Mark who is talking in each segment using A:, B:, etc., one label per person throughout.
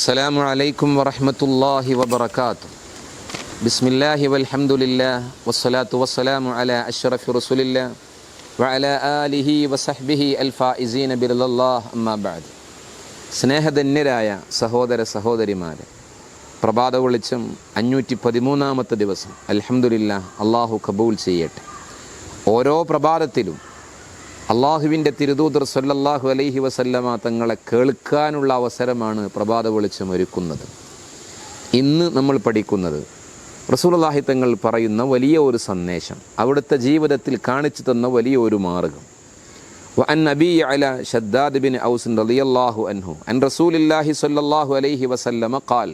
A: السلام عليكم ورحمة الله وبركاته بسم الله والحمد لله والصلاة والسلام على أشرف رسول الله وعلى آله وصحبه الفائزين برضا الله أما بعد സ്നേഹധന്യരായ സഹോദര സഹോദരിമാരെ പ്രഭാത വെളിച്ചം അഞ്ഞൂറ്റി പതിമൂന്നാമത്തെ ദിവസം അൽഹംദുലില്ലാ അള്ളാഹു കബൂൽ ചെയ്യട്ടെ ഓരോ പ്രഭാതത്തിലും അള്ളാഹുവിന്റെ തിരുദൂതർ സല്ലല്ലാഹു അലൈഹി വസല്ലമ തങ്ങളെ കേൾക്കാനുള്ള അവസരമാണ് പ്രഭാത വെളിച്ചം ഒരുക്കുന്നത്. ഇന്ന് നമ്മൾ പഠിക്കുന്നത് റസൂലല്ലാഹി തങ്ങൾ പറയുന്ന വലിയ ഒരു സന്ദേശം. അവിടുത്തെ ജീവിതത്തിൽ കാണിച്ചു തന്ന വലിയ ഒരു മാർഗം. വഅൻ ഷദ്ദാദ് ബിൻ റളിയല്ലാഹു അൻഹു. അൻ അലൈഹി വസല്ലമ ഖാൽ.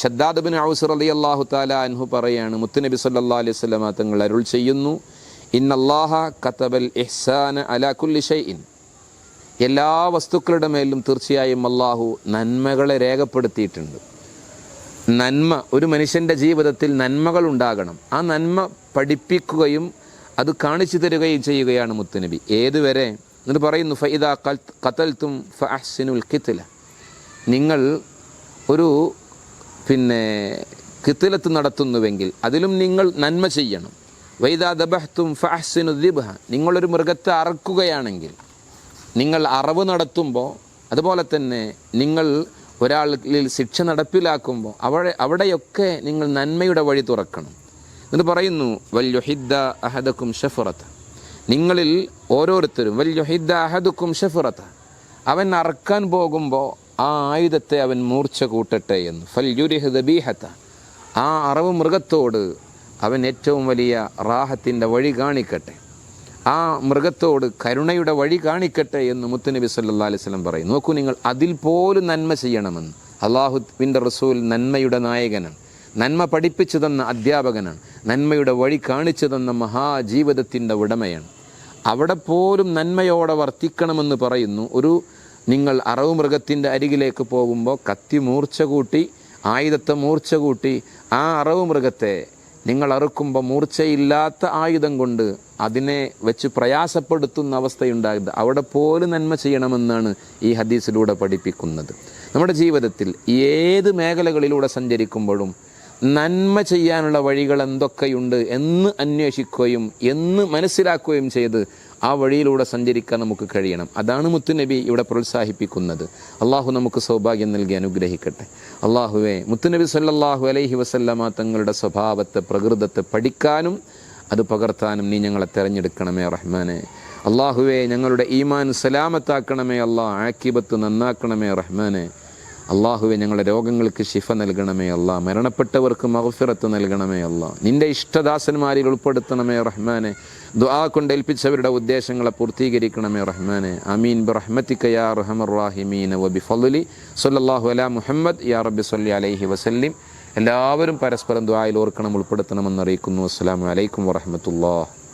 A: ഷദ്ദാദ് ബിൻ ഔസ് റളിയല്ലാഹു തആല അൻഹു പറയാണ് മുത്തുനബി സല്ലാ അലൈഹി വസല്ലമ തങ്ങൾ അരുൾ ചെയ്യുന്നു ഇന്നല്ലാഹ ഇഹ്സാന അല കുല്ലി ഷൈഇൻ. എല്ലാ വസ്തുക്കളുടെ മേലും തീർച്ചയായും അള്ളാഹു നന്മകളെ രേഖപ്പെടുത്തിയിട്ടുണ്ട്. നന്മ ഒരു മനുഷ്യന്റെ ജീവിതത്തിൽ നന്മകൾ ഉണ്ടാകണം. ആ നന്മ പഠിപ്പിക്കുകയും അത് കാണിച്ചു തരികയും ചെയ്യുകയാണ് മുത്തുനബി. ഏതുവരെ എന്നിട്ട് പറയുന്നു ഫൈദ കത്തൽത്തും ഫഅഹ്സിനുൽ കിത്തില നിങ്ങൾ ഒരു പിന്നെ കിത്തിലത്ത് നടത്തുന്നുവെങ്കിൽ അതിലും നിങ്ങൾ നന്മ ചെയ്യണം. വൈദാ ദബഹ്തും ഫഅഹ്സിനു ദിബ്ഹ. നിങ്ങളൊരു മൃഗത്തെ അറക്കുകയാണെങ്കിൽ നിങ്ങൾ അറവ് നടത്തുമ്പോൾ അതുപോലെ തന്നെ നിങ്ങൾ ഒരാളിൽ ശിക്ഷ നടപ്പിലാക്കുമ്പോൾ അവിടെ അവിടെയൊക്കെ നിങ്ങൾ നന്മയുടെ വഴി തുറക്കണം. എന്ന് പറയുന്നു വല്യുഹിദ്ദ അഹദക്കും ഷഫുറത്ത് നിങ്ങളിൽ ഓരോരുത്തരും വല്യുഹിദ്ദ അഹദക്കും ഷഫുറത്ത് അവൻ അറക്കാൻ പോകുമ്പോൾ ആ ആയുധത്തെ അവൻ മൂർച്ച കൂട്ടട്ടെ എന്ന്. ഫൽ ഫൽയുരിഹ് ബീഹത്ത ആ അറവ് മൃഗത്തോട് അവൻ ഏറ്റവും വലിയ റാഹത്തിന്റെ വഴി കാണിക്കട്ടെ. ആ മൃഗത്തോട് കരുണയുടെ വഴി കാണിക്കട്ടെ എന്ന് മുത്തുനബി സല്ലാ അലൈഹി സ്വലം പറയും നോക്കൂ നിങ്ങൾ അതിൽ പോലും നന്മ ചെയ്യണമെന്ന്. അള്ളാഹുവിന്റെ റസൂൽ നന്മയുടെ നായകനാണ്. നന്മ പഠിപ്പിച്ചു തന്ന അധ്യാപകനാണ്. നന്മയുടെ വഴി കാണിച്ചു തന്ന മഹാജീവിതത്തിന്റെ ഉടമയാണ്. അവിടെ പോലും നന്മയോടെ വർത്തിക്കണമെന്ന് പറയുന്നു. ഒരു നിങ്ങൾ അറവ് മൃഗത്തിന്റെ അരികിലേക്ക് പോകുമ്പോൾ കത്തി മൂർച്ച കൂട്ടി ആയുധത്തെ മൂർച്ച കൂട്ടി ആ അറവ് മൃഗത്തെ നിങ്ങൾ അറുക്കുമ്പോൾ മൂർച്ചയില്ലാത്ത ആയുധം കൊണ്ട് അതിനെ വെച്ച് പ്രയാസപ്പെടുത്തുന്ന അവസ്ഥയുണ്ടാകുന്നത് അവിടെ പോലും നന്മ ചെയ്യണമെന്നാണ് ഈ ഹദീസിലൂടെ പഠിപ്പിക്കുന്നത്. നമ്മുടെ ജീവിതത്തിൽ ഏത് മേഖലകളിലൂടെ സഞ്ചരിക്കുമ്പോഴും നന്മ ചെയ്യാനുള്ള വഴികൾ എന്തൊക്കെയുണ്ട് എന്ന് അന്വേഷിക്കുകയും എന്ന് മനസ്സിലാക്കുകയും ചെയ്ത് ആ വഴിയിലൂടെ സഞ്ചരിക്കാൻ നമുക്ക് കഴിയണം. അതാണ് മുത്തുനബി ഇവിടെ പ്രോത്സാഹിപ്പിക്കുന്നത്. അള്ളാഹു നമുക്ക് സൗഭാഗ്യം നൽകി അനുഗ്രഹിക്കട്ടെ. അള്ളാഹുവെ മുത്തുനബി സല്ലാഹു അലൈഹി വസല്ലമ തങ്ങളുടെ സ്വഭാവത്തെ പ്രകൃതത്തെ പഠിക്കാനും അത് പകർത്താനും നീ ഞങ്ങളെ തിരഞ്ഞെടുക്കണമേ റഹ്മാനെ. അള്ളാഹുവെ ഞങ്ങളുടെ ഈമാൻ സലാമത്താക്കണമേ അള്ളാഹ് ആക്കിബത്ത് നന്നാക്കണമേ റഹ്മാനെ. അള്ളാഹുവെ ഞങ്ങളുടെ രോഗങ്ങൾക്ക് ശിഫ നൽകണമേ അല്ല മരണപ്പെട്ടവർക്ക് മഹഫിറത്ത് നൽകണമേ അല്ല നിന്റെ ഇഷ്ടദാസന്മാരിൽ ഉൾപ്പെടുത്തണമേ റഹ്മാനെ. ദുആ കൊണ്ട് ഏൽപ്പിച്ചവരുടെ ഉദ്ദേശങ്ങളെ പൂർത്തീകരിക്കണമേ റഹ്മാനെ. അമീൻ ബി റഹ്മത്തിക യാ റഹമർ റാഹിമീൻ വബി അലാ മുഹമ്മദ്. യാ റബ്ബി സല്ലി അലൈഹി വസല്ലിം. എല്ലാവരും പരസ്പരം ദുആയിൽ ഓർക്കണം ഉൾപ്പെടുത്തണമെന്ന് അറിയിക്കുന്നു അസ്സലാമു അലൈക്കും വറഹ്മത്തുള്ളാഹി.